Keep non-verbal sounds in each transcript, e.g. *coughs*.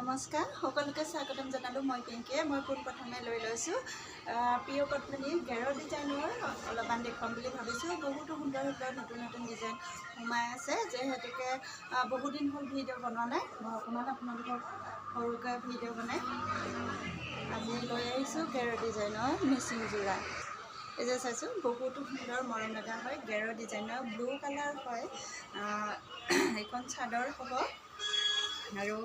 নমস্কাৰ। সকলোকে স্বাগতম জনালোঁ মই পিংকিয়ে। মই পোনপ্ৰথমে লৈ লৈছোঁ। প্ৰিয় পত্নী গেৰ ডিজাইনৰ অলপমান দেখুৱাম বুলি ভাবিছোঁ। বহুতো সুন্দৰ সুন্দৰ নতুন নতুন ডিজাইন সোমাই আছে যিহেতুকে বহুদিন হ'ল ভিডিঅ' বনোৱা নাই। মই অকণমান আপোনালোকক সৰুকৈ ভিডিঅ' বনাই আজি লৈ আহিছোঁ গেৰ ডিজাইনৰ মিচিং যোৰা। এই যে চাইছোঁ বহুতো সুন্দৰ মৰম লগা হয়। গেৰ ডিজাইনৰ ব্লু কালাৰ হয়। *clears throat* এইখন চাদৰ হ'ব। আৰু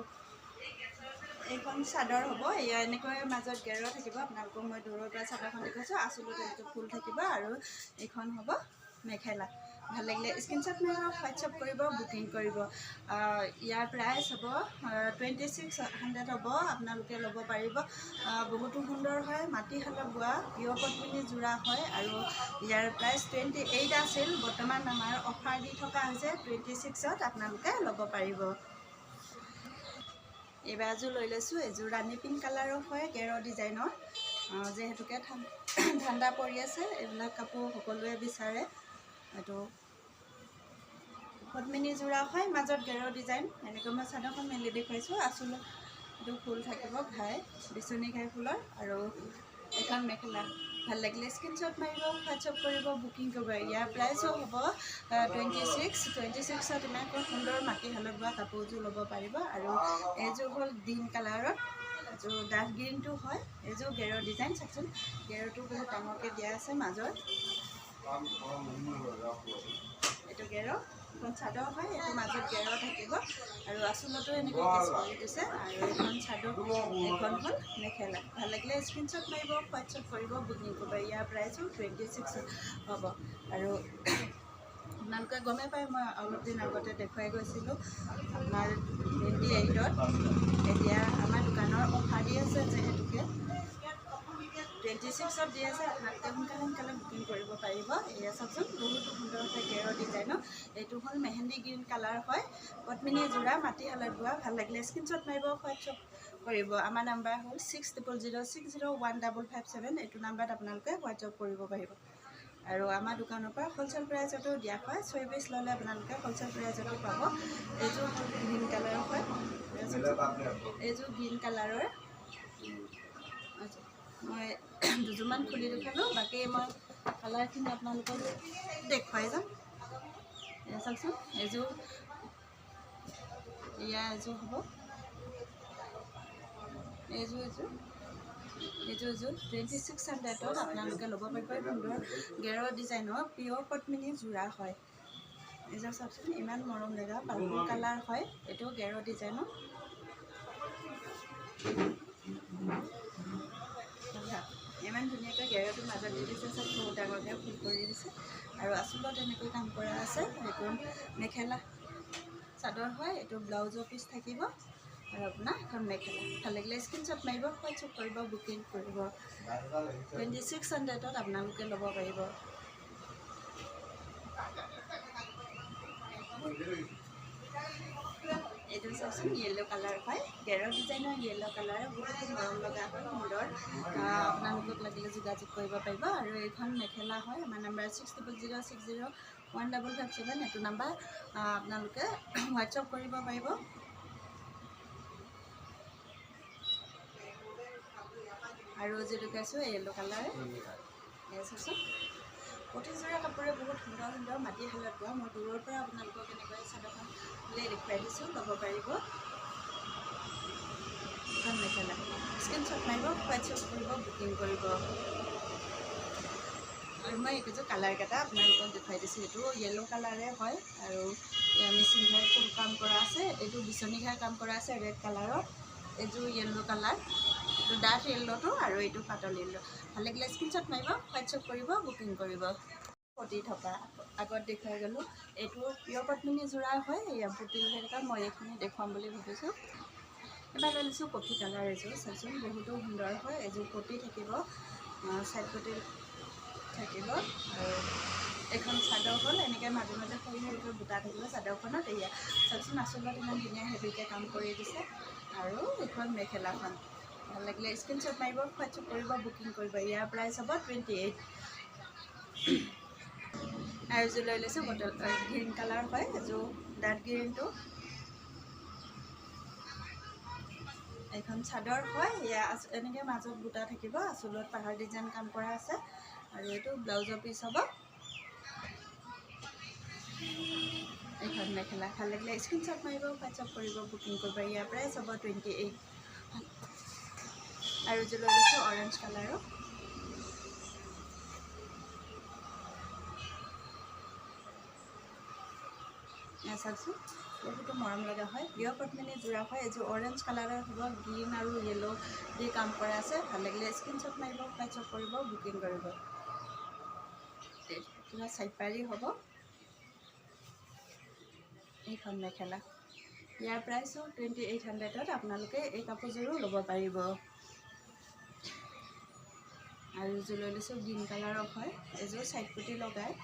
এইখন চাদৰ হ'ব এয়া এনেকৈ মাজত গেৰ থাকিব আপোনালোকক মই দূৰৰ পৰা চাদৰখন দেখুৱাইছোঁ আচলতে এইটো ফুল থাকিব আৰু এইখন হ'ব মেখেলা। ভাল লাগিলে স্ক্ৰীনশ্বট মাৰিব হোৱাটছআপ কৰিব বুকিং কৰিব। ইয়াৰ প্ৰাইচ হ'ব টুৱেণ্টি ছিক্স হাণ্ড্ৰেড হ'ব আপোনালোকে ল'ব পাৰিব। বহুতো সুন্দৰ হয় মাটিশালত বোৱা পিয়ৰ পদ্মিনী যোৰা হয় আৰু ইয়াৰ প্ৰাইচ টুৱেণ্টি এইট আছিল বৰ্তমান আমাৰ অফাৰ দি থকা হৈছে টুৱেণ্টি ছিক্সত আপোনালোকে ল'ব পাৰিব। এইবাৰ এযোৰ লৈ লৈছোঁ। এযোৰ ৰাণী পিংক কালাৰৰ হয় গেৰ ডিজাইনৰ। যিহেতুকে ঠাণ্ডা পৰি আছে এইবিলাক কাপোৰ সকলোৱে বিচাৰে। এইটো পদ্মিনী যোৰা হয় মাজত গেৰ ডিজাইন। এনেকৈ মই চাদৰখন মেলি দেখুৱাইছোঁ। আচলত এইটো ফুল থাকিব ঘাই বিচনী ঘাই ফুলৰ। আৰু এখন মেখেলা। ভাল লাগিলে স্ক্ৰীনশ্বট মাৰিব হোৱাটছআপ কৰিব বুকিং কৰিব। ইয়াৰ প্ৰাইচো হ'ব টুৱেণ্টি ছিক্স টুৱেণ্টি ছিক্সত ইমানকৈ সুন্দৰ মাটিশালত বোৱা কাপোৰযোৰ ল'ব পাৰিব আৰু এইযোৰ হ'ল গ্ৰীণ কালাৰত এযোৰ ডাঠ গ্ৰীণটো হয় এইযোৰ গেৰৰ ডিজাইন চাওকচোন। গেৰটো বহুত ডাঙৰকৈ দিয়া আছে মাজত। এইটো গেৰ এখন চাদৰ হয় এইটো মাজত গেৰ থাকিব। আৰু আচলতো এনেকৈ কেঁচ কৰি দিছে আৰু এইখন চাদৰ এইখন হ'ল মেখেলা। ভাল লাগিলে স্ক্ৰীনশ্বট মাৰিব হোৱাটছআপ কৰিব বুকিং কৰিব। ইয়াৰ প্ৰাইচো টুৱেণ্টি ছিক্স হ'ব। আৰু আপোনালোকে গমেই পায় মই অলপ দিন আগতে দেখুৱাই গৈছিলোঁ আপোনাৰ টুৱেণ্টি এইটত এতিয়া আমাৰ দোকানৰ অফাৰ দি আছে যিহেতুকে টুৱেণ্টি ছিক্সত দি আছে আপোনালোকে সোনকালে সোনকালে বুকিং কৰিব পাৰিব। এয়া চাওকচোন বহুতো সুন্দৰ হয় গেৰৰ ডিজাইনৰ এইটো হ'ল মেহেন্দি গ্ৰীণ কালাৰ হয়। পদ্মিনী যোৰা মাটিশালত বোৱা ভাল লাগিলে স্ক্ৰীনশ্বট মাৰিব হোৱাটছআপ কৰিব। আমাৰ নাম্বাৰ হ'ল six triple zero' six zero' one double five seven এইটো নাম্বাৰত আপোনালোকে হোৱাটছআপ কৰিব পাৰিব। আৰু আমাৰ দোকানৰ পৰা হ'লচেল প্ৰাইজতো দিয়া হয়। ছয় পিচ ল'লে আপোনালোকে হ'লচেল প্ৰাইজতো পাব। এইযোৰ হ'ল গ্ৰীণ কালাৰৰ হয়। এইযোৰ গ্ৰীণ কালাৰৰ মই দুযোৰমান খুলি দেখালোঁ বাকী মই কালাৰখিনি আপোনালোকক দেখুৱাই যাম। এয়া চাওকচোন এযোৰ এয়া এযোৰ হ'ব। এইযোৰ এযোৰ এইযোৰ এযোৰ। টুৱেণ্টি ছিক্স হাণ্ড্ৰেডত আপোনালোকে ল'ব পাৰিব। সুন্দৰ গেৰৰ ডিজাইনৰ পিয়ৰ পদ্মিনী যোৰা হয়। এইযোৰ চাওকচোন ইমান মৰম লগা পাৰ্পল কালাৰ হয়। এইটো গেৰৰ ডিজাইনৰ। ইমান ধুনীয়াকৈ গেৰটো মাজত দি দিছে চব বহুত ডাঙৰকৈ ফুল কৰি দিছে। আৰু আচলত এনেকৈ কাম কৰা আছে এইটো মেখেলা চাদৰ হয় এইটো ব্লাউজৰ পিচ থাকিব। আৰু আপোনাৰ এখন মেখেলা ভাল লাগিলে স্ক্ৰীনশ্বট মাৰিব হোৱাটছআপ কৰিব বুকিং কৰিব। টুৱেণ্টি ছিক্স হাণ্ড্ৰেডত আপোনালোকে ল'ব পাৰিব। এইটো চাওকচোন য়েল্ল' কালাৰ হয়। গেৰৰ ডিজাইনৰ য়েল্ল' কালাৰ বহুত মৰম লগা হয় আহ, আপোনালোকক লাগিলে যোগাযোগ কৰিব পাৰিব। আৰু এইখন মেখেলা হয় আমাৰ number six triple zero' six zero' one double five seven এইটো নাম্বাৰ আপোনালোকে *clears throat* হোৱাটছআপ কৰিব পাৰিব। আৰু যিটো কৈছোঁ য়েল্ল' কালাৰ এই প্ৰতিযোৰা কাপোৰে বহুত সুন্দৰ সুন্দৰ মাটিশালত বোৱা। মই দূৰৰ পৰা আপোনালোকক এনেকৈ চাদৰখন উলিয়াই দেখুৱাই দিছোঁ ল'ব পাৰিব। এখন মেখেলা। স্ক্ৰীনশ্বট মাৰিব হোৱাটছএপ কৰিব বুকিং কৰিব। আৰু মই এইকেইযোৰ কালাৰকেইটা আপোনালোকক দেখুৱাই দিছোঁ। এইটো য়েল্ল' কালাৰে হয় আৰু ইয়াৰ মিচিং ঘাই ফুল কাম কৰা আছে। এইটো বিচনী ঘাই কাম কৰা আছে ৰেড কালাৰত এইযোৰ য়েল্ল' কালাৰ এইটো ডাঠ য়েল্ল'টো আৰু এইটো পাতল য়েল্ল' ভাল লাগিলে স্ক্ৰীনশ্বট মাৰিব হোৱাটছএপ কৰিব বুকিং কৰিব। পতি থকা। আগত দেখুৱাই গ'লোঁ এইটো প্ৰিয় পদ্মিনী যোৰা হয় এয়া পুতি থকা মই এইখিনি দেখুৱাম বুলি ভাবিছোঁ। এবাৰ লৈ লৈছোঁ কফি কালাৰ এযোৰ চাইচোন বহুতো সুন্দৰ হয় এযোৰ পতি থাকিব চাইড পতি থাকিব আৰু এখন চাদৰ হ'ল এনেকৈ মাজে মাজে সৰু সৰুকৈ বুটা থাকিব চাদৰখনত এয়া চাওকচোন আচলত ইমান ধুনীয়া হেভিকৈ কাম কৰি দিছে। আৰু এইখন মেখেলাখন। ভাল লাগিলে স্ক্ৰীনশ্বট মাৰিব হোৱাটছএপ কৰিব বুকিং কৰিব ইয়াৰ প্ৰাইচ হ'ব টুৱেণ্টি এইট আৰু এযোৰ লৈ লৈছোঁ বটল গ্ৰীণ কালাৰ হয় এযোৰ ডাৰ্ক গ্ৰীণটো এইখন চাদৰ হয় আচ- এনেকৈ মাজত বুটা থাকিব আঁচলত পাহাৰ ডিজাইন কাম কৰা আছে। আৰু এইটো ব্লাউজৰ পিচ হ'ব। মেখেলা ভাল লাগিলে স্ক্ৰীনশ্বট মাৰিব হোৱাটছআপ কৰিব বুকিং কৰিব ইয়াৰ পৰাই চাব টুৱেণ্টি এইট আৰু যোৰ লৈ লৈছোঁ অৰেঞ্জ কালাৰৰ চাওকচোন বহুতো মৰম লগা হয়। প্ৰিয় পদ্মিনী যোৰা হয় এইযোৰ অৰেঞ্জ কালাৰৰ হ'ব গ্ৰীণ আৰু য়েল্ল' দি কাম কৰা আছে। ভাল লাগিলে স্ক্ৰীনশ্বট মাৰিব হোৱাটছআপ কৰিব বুকিং কৰিব। কিবা চাইড পাৰি হ'ব। এইখন মেখেলা ইয়াৰ প্ৰাইচো টুৱেণ্টি এইট হাণ্ড্ৰেডত আপোনালোকে এই কাপোৰযোৰো ল'ব পাৰিব। আৰু এযোৰ লৈ লৈছোঁ গ্ৰীণ কালাৰৰ হয় এযোৰ চাইড পুটি লগাই।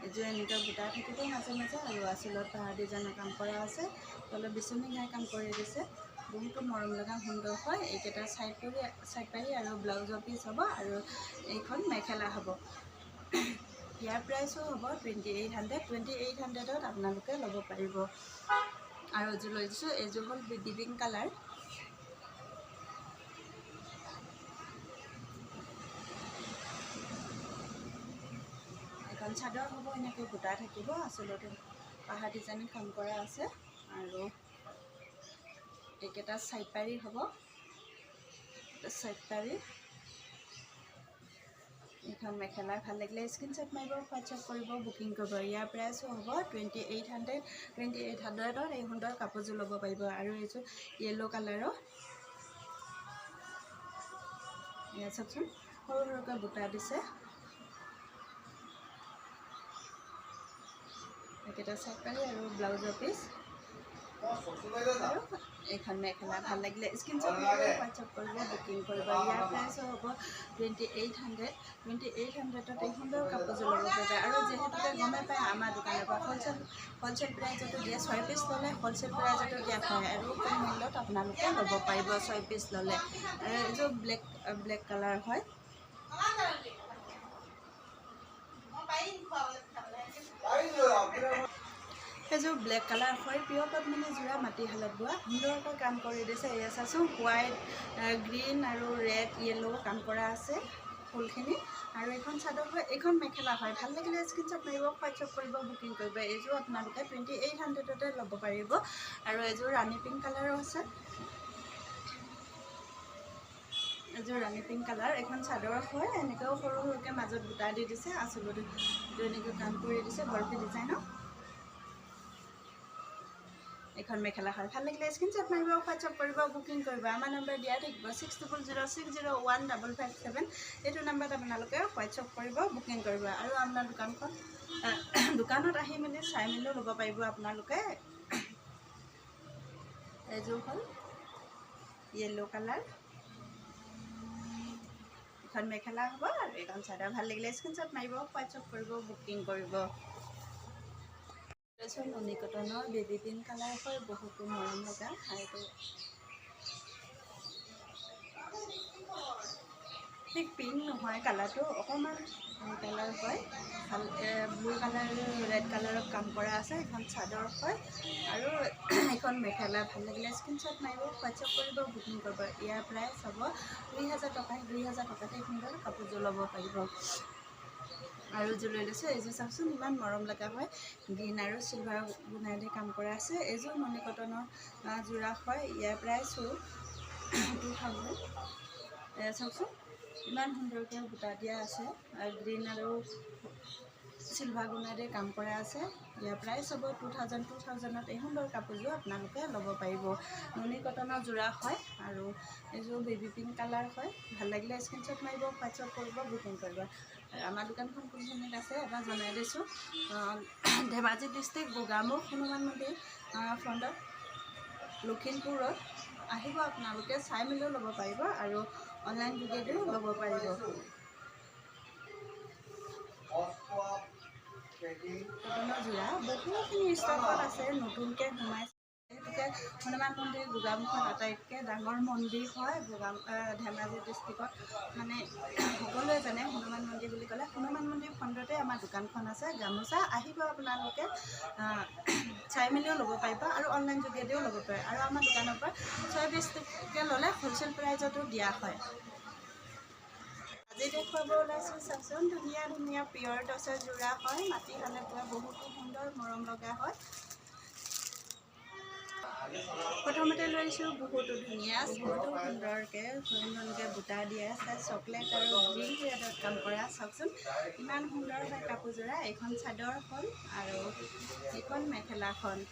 এযোৰ এনেকুৱা বুটা থাকিব মাজে মাজে আৰু আচলত পাহাৰ ডিজাইনৰ কাম কৰা আছে তলত বিচনী ঘাই কাম কৰি দিছে। বহুতো মৰম লগা সুন্দৰ হয় এইকেইটা চাইড কৰি চাইড পাৰি আৰু ব্লাউজৰ পিচ হ'ব আৰু এইখন মেখেলা হ'ব। ইয়াৰ প্ৰাইচো হ'ব twenty eight hundred twenty eight হাণ্ড্ৰেডত আপোনালোকে ল'ব পাৰিব। আৰু এযোৰ লৈ দিছোঁ এইযোৰ হ'ল ডিপিং কালাৰ এখন চাদৰ হ'ব এনেকৈ গোটা থাকিব আচলতে পাহাৰ ডিজাইন কাম কৰা আছে। আৰু এইকেইটা চাইড পাৰি হ'ব। চাইড পাৰি এইখন মেখেলা ভাল লাগিলে। স্ক্ৰীনশ্বট মাৰিব হোৱাটছআপ কৰিব বুকিং কৰিব। ইয়াৰ প্ৰাইচো হ'ব twenty eight hundred twenty eight হাণ্ড্ৰেডত এই সুন্দৰ কাপোৰযোৰ ল'ব পাৰিব। আৰু এইযোৰ য়েল্ল' কালাৰৰ এয়া চাওকচোন সৰু সৰুকৈ বুটা দিছে। এইকেইটা চাইড পাৰি আৰু ব্লাউজৰ পিচ আৰু এইখন মেখেলা ভালো লাগিলে স্ক্ৰীনশ্বট হোৱাটছআপ কৰিব বুকিং কৰিব ইয়াৰ প্ৰাইচো হ'ব twenty eight hundred twenty eight হাণ্ড্ৰেডত এই সুন্দৰ কাপোৰযোৰ ল'ব পাৰিব আৰু যিহেতুকে গমেই পায়, আমাৰ দোকানৰ পৰা হ'লচেল হ'লচেল প্ৰাইজতো দিয়ে, ছয় পিচ ল'লে হ'লচেল প্ৰাইজতো দিয়া হয়। আৰু কম মূল্যত আপোনালোকে ল'ব পাৰিব ছয় পিচ ল'লে। আৰু এইযোৰ ব্লেক ব্লেক কালাৰ হয়। সেইযোৰ ব্লেক কালাৰ হয়। পিয়ৰ পদ্মিনী যোৰা মাটিশালত বোৱা। সুন্দৰকৈ কাম কৰি দিছে এয়া চাচোন হোৱাইট গ্ৰীণ আৰু ৰেড য়েল্ল' কাম কৰা আছে ফুলখিনি। আৰু এইখন চাদৰ হয় এইখন মেখেলা হয়। ভাল লাগিলে স্ক্ৰীনশ্বট মাৰিব হোৱাটছআপ কৰিব বুকিং কৰিব। এইযোৰ আপোনালোকে টুৱেণ্টি এইট হাণ্ড্ৰেডতে ল'ব পাৰিব। আৰু এযোৰ ৰাণী পিংক কালাৰো আছে। এযোৰ ৰাণী পিংক কালাৰ এখন চাদৰ হয়। এনেকৈও সৰু সৰুকৈ মাজত বুটা দি দিছে। আচলতে এনেকৈ কাম কৰি দিছে। বৰফি ডিজাইনৰ এইখন মেখেলা হয়। ভাল লাগিলে স্ক্ৰীনশ্বট মাৰিব হোৱাটছআপ কৰিব বুকিং কৰিব। আমাৰ নম্বৰ দিয়া থাকিব six triple zero' six zero' one double five seven এইটো নাম্বাৰত আপোনালোকে হোৱাটছআপ কৰিব বুকিং কৰিব। আৰু আপোনাৰ দোকানখন দোকানত আহি মেলি চাই মেলিও ল'ব পাৰিব আপোনালোকে। এযোৰ হ'ল য়েল্ল' কালাৰ এখন মেখেলা হ'ব আৰু এইখন চাদৰ। ভাল লাগিলে স্ক্ৰীনশ্বট মাৰিব হোৱাটছআপ কৰিব বুকিং কৰিব। লৈছোঁ নুনি কটনৰ বেবী পিংক কালাৰ হয় বহুতো মৰম লগা আৰু ঠিক পিংক নহয় কালাৰটো অকণমান কালাৰ হয়। ভাল ব্লু কালাৰ ৰেড কালাৰত কাম কৰা আছে এখন চাদৰ হয়। আৰু *clears throat* এখন মেখেলা ভাল লাগিলে স্ক্ৰীনশ্বট মাৰিব হোৱাটছআপ কৰিব বুকিং কৰিব। ইয়াৰ প্ৰাইচ হ'ব দুই হাজাৰ টকা দুই হাজাৰ টকাতে সুন্দৰ কাপোৰযোৰ ল'ব পাৰিব। আৰু এযোৰ লৈ লৈছোঁ এইযোৰ চাওকচোন ইমান মৰম লগা হয়। গ্ৰীণ আৰু চিলভাৰ গুণাইদি কাম কৰা আছে। এইযোৰ মণি কটনৰ যোৰা হয়। ইয়াৰ প্ৰাইচো *coughs* টু থাউজেণ্ড চাওকচোন ইমান সুন্দৰকৈ বুটা দিয়া আছে। গ্ৰীণ আৰু চিলভাৰ গুণাইদি কাম কৰা আছে। ইয়াৰ প্ৰাইচ হ'ব টু থাউজেণ্ড টু থাউজেণ্ডত। এই সুন্দৰ কাপোৰযোৰ আপোনালোকে ল'ব পাৰিব। নুনি কটনৰ যোৰা হয় আৰু এইযোৰ বেবী পিংক কালাৰ হয়। ভাল লাগিলে স্ক্ৰীনশ্বট মাৰিব হোৱাটছআপ কৰিব বুকিং কৰিব। আমাৰ দোকানখন কোনখিনিত আছে এবাৰ জনাই দিছোঁ। ধেমাজি ডিষ্ট্ৰিক্ট গোগামুখ হনুমান মন্দিৰ ফ্ৰণ্টত লখিমপুৰত আহিব আপোনালোকে চাই মেলিও ল'ব পাৰিব আৰু অনলাইন যোগেদিও ল'ব পাৰিব। কটনৰ যোৰা বহুখিনি ষ্টকত আছে নতুনকৈ সোমাইছে। হনুমান মন্দিৰ গোগামুখত আটাইতকৈ ডাঙৰ মন্দিৰ হয় গোগাম ধেমাজি ডিষ্ট্ৰিক্টত মানে সকলোৱে জানে হনুমান মন্দিৰ বুলি ক'লে। হনুমান মন্দিৰ ফ্ৰণ্টতে আমাৰ দোকানখন আছে গামোচা। আহিব আপোনালোকে চাই মেলিও ল'ব পাৰিব আৰু অনলাইন যোগেদিও ল'ব পাৰে। আৰু আমাৰ দোকানৰ পৰা ছয় বিছ টকীয়া ল'লে হ'লচেল প্ৰাইজতো দিয়া হয়। আজি দেখুৱাব ওলাইছোঁ চাওকচোন ধুনীয়া ধুনীয়া পিয়ৰ টচৰ যোৰা হয়। মাটি হালে পোৱা বহুতো সুন্দৰ মৰম লগা হয়। প্ৰথমতে লৈছোঁ বহুতো ধুনীয়া বহুতো সুন্দৰকৈ সুন্দৰকৈ বুটা দিয়া আছে চকলেট আৰু গ্ৰীণ ৰেডত কাম কৰা চাওকচোন ইমান সুন্দৰ হয় কাপোৰযোৰা এইখন চাদৰখন আৰু এইখন মেখেলাখন।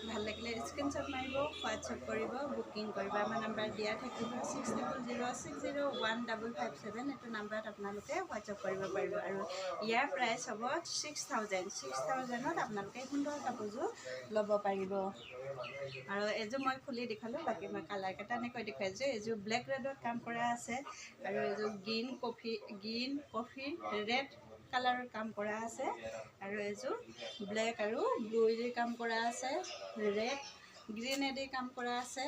ভাল লাগিলে স্ক্ৰীনশ্বট মাৰিব হোৱাটছএপ কৰিব বুকিং কৰিব। আমাৰ নাম্বাৰ দিয়া থাকিব six double zero' six zero' one double five seven. এইটো নাম্বাৰত আপোনালোকে হোৱাটছএপ কৰিব পাৰিব। আৰু ইয়াৰ প্ৰাইচ হ'ব ছিক্স থাউজেণ্ড। ছিক্স থাউজেণ্ডত আপোনালোকে সুন্দৰ কাপোৰযোৰ ল'ব পাৰিব। আৰু এইযোৰ মই খুলি দেখালোঁ বাকী মই কালাৰকেইটা এনেকৈ দেখুৱাইছোঁ। এইযোৰ ব্লেক ৰেডত কাম কৰা আছে। আৰু এইযোৰ green coffee green coffee red কালাৰৰ কাম কৰা আছে আৰু এইযোৰ ব্লেক আৰু ব্লুৱেদি কাম কৰা আছে ৰেড গ্ৰীণেদি কাম কৰা আছে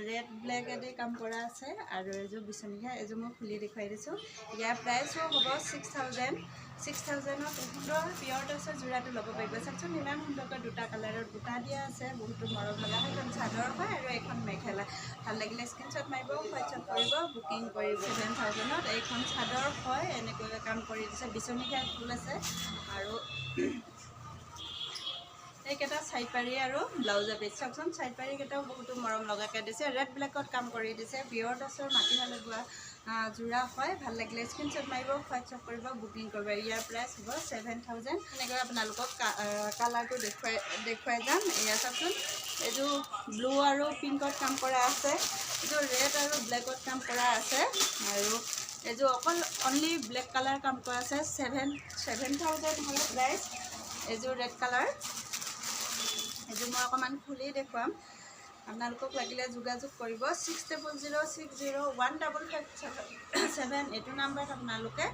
ৰেড ব্লেকেদি কাম কৰা আছে আৰু এইযোৰ বিচনীয়া এইযোৰ মই খুলি দেখুৱাই দিছোঁ। ইয়াৰ প্ৰাইচো হ'ব ছিক্স থাউজেণ্ড ছিক্স থাউজেণ্ডত সুন্দৰ পিয়ৰ টচৰ যোৰাটো ল'ব পাৰিব। চাওকচোন ইমান সুন্দৰকৈ দুটা কালাৰৰ বুটা দিয়া আছে বহুতো মৰম লগা এখন চাদৰ হয় আৰু এখন মেখেলা। ভাল লাগিলে স্ক্ৰীনশ্বট মাৰিব হোৱাটছএপ কৰিব বুকিং কৰিব। ছেভেন থাউজেণ্ডত এইখন চাদৰ হয় এনেকৈ কাম কৰি দিছে। বিচনীয়া ফুল আছে আৰু *clears throat* এইকেইটা চাইড পাৰি আৰু ব্লাউজৰ পিচ চাওকচোন চাইড পাৰিকেইটাও বহুতো মৰম লগাকৈ দিছে। ৰেড ব্লেকত কাম কৰি দিছে। পিয়ৰ টচৰ মাটিশালত বোৱা। যোৰা হয় ভাল লাগিলে স্ক্ৰীনশ্বট মাৰিব হোৱাটছএপ কৰিব বুকিং কৰিব। ইয়াৰ প্ৰাইচ হ'ব ছেভেন থাউজেণ্ড এনেকৈ আপোনালোকক কালাৰটো দেখুৱাই দেখুৱাই যাম। এয়া চাওকচোন। এইযোৰ ব্লু আৰু পিংকত কাম কৰা আছে। এইযোৰ ৰেড আৰু ব্লেকত কাম কৰা আছে। আৰু এইযোৰ অকল অনলি ব্লেক কালাৰ কাম কৰা আছে। ছেভেন ছেভেন থাউজেণ্ড হয় প্ৰাইচ এইযোৰ ৰেড কালাৰ এইযোৰ মই অকণমান খুলি দেখুৱাম। আপোনালোকক লাগিলে যোগাযোগ কৰিব। Six double zero' six zero' one double five seven এইটো নাম্বাৰত আপোনালোকে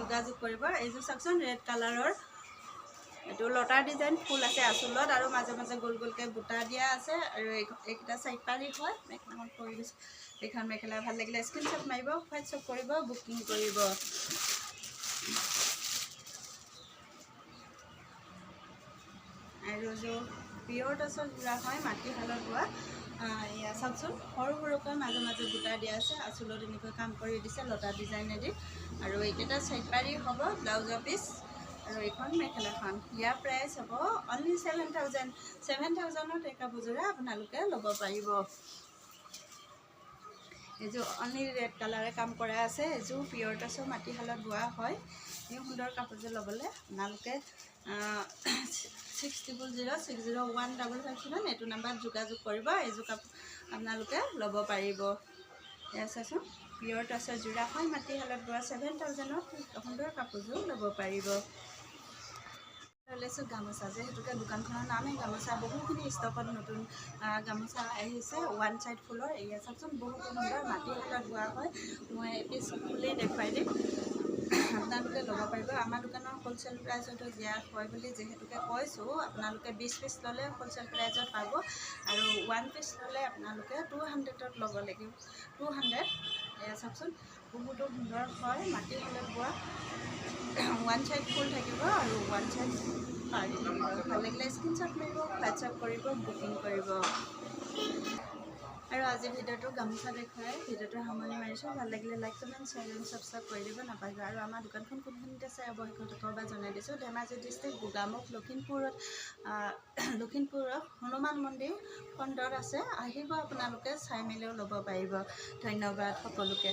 যোগাযোগ কৰিব। এইযোৰ চাওকচোন ৰেড কালাৰৰ এইটো লতাৰ ডিজাইন ফুল আছে আচলত আৰু মাজে মাজে গোল গোলকৈ বুটা দিয়া আছে। আৰু এই এইকেইটা চাইড পাৰি হয়। মেখেলাখন কৰি দিছোঁ এইখন মেখেলা ভালো লাগিলে। স্ক্ৰীনশ্বট মাৰিব হোৱাটছএপ কৰিব বুকিং কৰিব। আৰু পিয়ৰ টচৰ যোৰা হয় মাটিশালত বোৱা এয়া চাওকচোন সৰু সৰুকৈ মাজে মাজে বুটা দিয়া আছে আচলত এনেকৈ কাম কৰি দিছে লতা ডিজাইনেদি। আৰু এইকেইটা চাইড পাৰি হ'ব ব্লাউজৰ পিচ আৰু এইখন মেখেলাখন। ইয়াৰ প্ৰাইচ হ'ব অনলি ছেভেন থাউজেণ্ড ছেভেন থাউজেণ্ডত এই কাপোৰযোৰা আপোনালোকে ল'ব পাৰিব। এইযোৰ অনলি ৰেড কালাৰে কাম কৰা আছে। এইযোৰ পিয়ৰ টচৰ মাটিশালত বোৱা হয়। এই সুন্দৰ কাপোৰযোৰ ল'বলৈ আপোনালোকে six triple zero' six zero' one double five seven এইটো নাম্বাৰত যোগাযোগ কৰিব এইযোৰ কাপোৰ আপোনালোকে ল'ব পাৰিব। এয়া চাচোন পিয়ৰ টচৰ যোৰা হয় মাটিশালত বোৱা ছেভেন থাউজেণ্ডত সুন্দৰ কাপোৰযোৰ ল'ব পাৰিব। লৈছোঁ গামোচা যিহেতুকে দোকানখনৰ নামেই গামোচা বহুখিনি ষ্টকত নতুন গামোচা আহিছে ওৱান চাইড ফুলৰ এয়া চাওকচোন বহুতো সুন্দৰ মাটিশালত বোৱা হয় মই এপিচ খুলি দেখুৱাই দিম। আপোনালোকে ল'ব পাৰিব। আমাৰ দোকানৰ হ'লচেল প্ৰাইজতো দিয়া হয় বুলি যিহেতুকে কৈছোঁ আপোনালোকে বিছ পিচ ল'লে হ'লচেল প্ৰাইজত পাব আৰু ওৱান পিচ ল'লে আপোনালোকে টু হাণ্ড্ৰেডত ল'ব লাগিব। টু হাণ্ড্ৰেড এয়া চাওকচোন বহুতো সুন্দৰ হয় মাটিশালত বোৱা ওৱান চাইড ফুল থাকিব আৰু ওৱান থাকিব ভাল লাগিলে স্ক্ৰীনশ্বট মাৰিব হোৱাটছআপ কৰিব বুকিং কৰিব। আৰু আজি ভিডিঅ'টো গামোচা দেখুৱাই ভিডিঅ'টো সামৰণি মাৰিছোঁ। ভাল লাগিলে like comment share and subscribe কৰি দিব নাপাহৰিব। আৰু আমাৰ দোকানখন কোনখিনিত আছে অৱশেষত বা জনাই দিছোঁ। ধেমাজি ডিষ্ট্ৰিক্ট গোগামুখ লখিমপুৰত *clears throat* লখিমপুৰত হনুমান মন্দিৰ ফ্ৰণ্টত আছে। আহিব আপোনালোকে চাই মেলিও ল'ব পাৰিব। ধন্যবাদ সকলোকে।